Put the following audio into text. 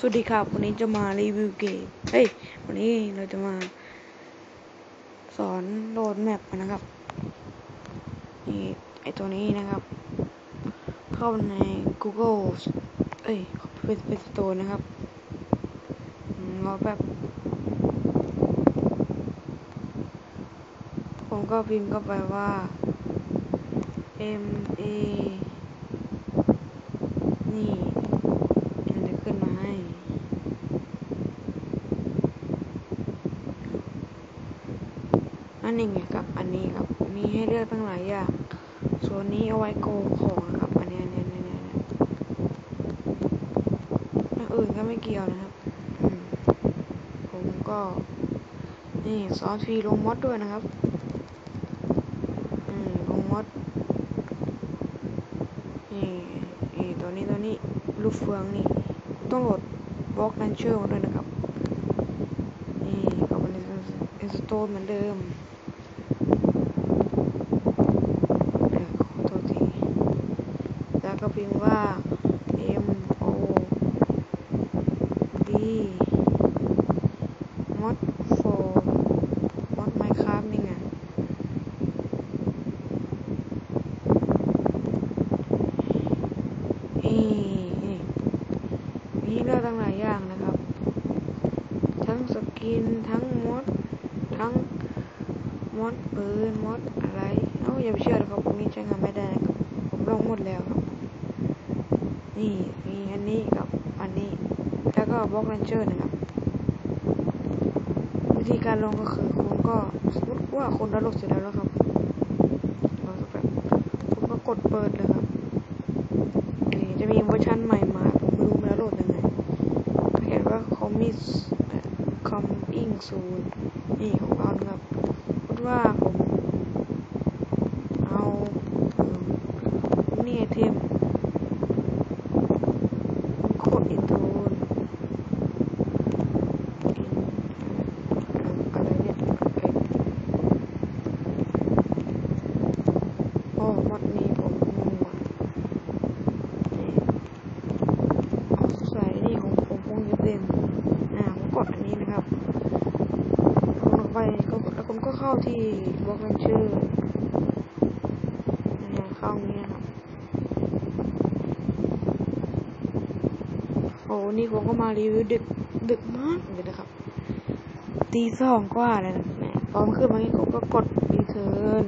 สวัสดีครับ วันนี้จะมารีวิวเกม เฮ้ย วันนี้เราจะมา สอนโหลดแมปนะครับ นี่ไอตัวนี้นะครับ เข้าใน Google เอ้ยเป็นเป็นสโตร์นะครับรอแป๊บ ผมก็พิมพ์เข้าไปว่า M A นี่จะขึ้นมาให้ อันนี้ไงครับอันนี้ครับ มีให้เลือกตั้งหลายอย่าง ส่วนนี้เอาไว้โกงของนะครับ อันนี้อันนี้อันนี้อันนี้อื่นก็ไม่เกี่ยวนะครับ ผมก็ นี่ซอสฟรีลงมอดด้วยนะครับอืมลงมอดนี่นี่ตัวนี้ตัวนี้ลูกเฟืองนี่ ต้องโหลดบล็อกนันเชอร์มาด้วยนะครับนี่ก็มันอินสโตลเหมือนเดิมเดี๋ยวขอโทษทีแล้ว ก็พิมพ์ว่า M O D mod for mod Minecraft นี่ไงนี่นี่มีเลือกตั้งหลายอย่างนะครับ ทั้งสกิน ทั้งมด ทั้งมดปืนมดอะไร เอ้าอย่าไปเชื่อนะครับพวกนี้ใช้งานไม่ได้นะครับ ผมลองหมดแล้วครับ นี่มีอันนี้กับอันนี้ แล้วก็บล็อกเลนเจอร์นะครับ วิธีการลงก็คือคุณก็สมมติว่าคุณดาวน์โหลดเสร็จแล้วครับรอสักแป๊บคุณก็กดเปิดเลยครับนี่จะมีเวอร์ชันใหม่มาผมไม่รู้มันโหลดยังไงเขียนว่า commit coming soon นี่ของเรานะครับพูดว่าผม เอาเอิ่มนี่ไอเทมโคดอินโทรนอะไรเนี่ยเอ้ยโอ้หมดนี้ผมงงว่ะ นี่เอาใส่นี่ของผมคงจะเต็มอ่าผมกดอั นะครับคุณลงไปก็แล้วคุณก็เข้าที่บล็อกเลนเชอร์เข้าอย่างนี้นะครับโอ้นี่ผมก็มารีวิวดึกดึกมากเลยนะครับ ตีสองกว่าเลยนะแหมพอมนขึ้นมานี่ผมก็กดรีเทิร์น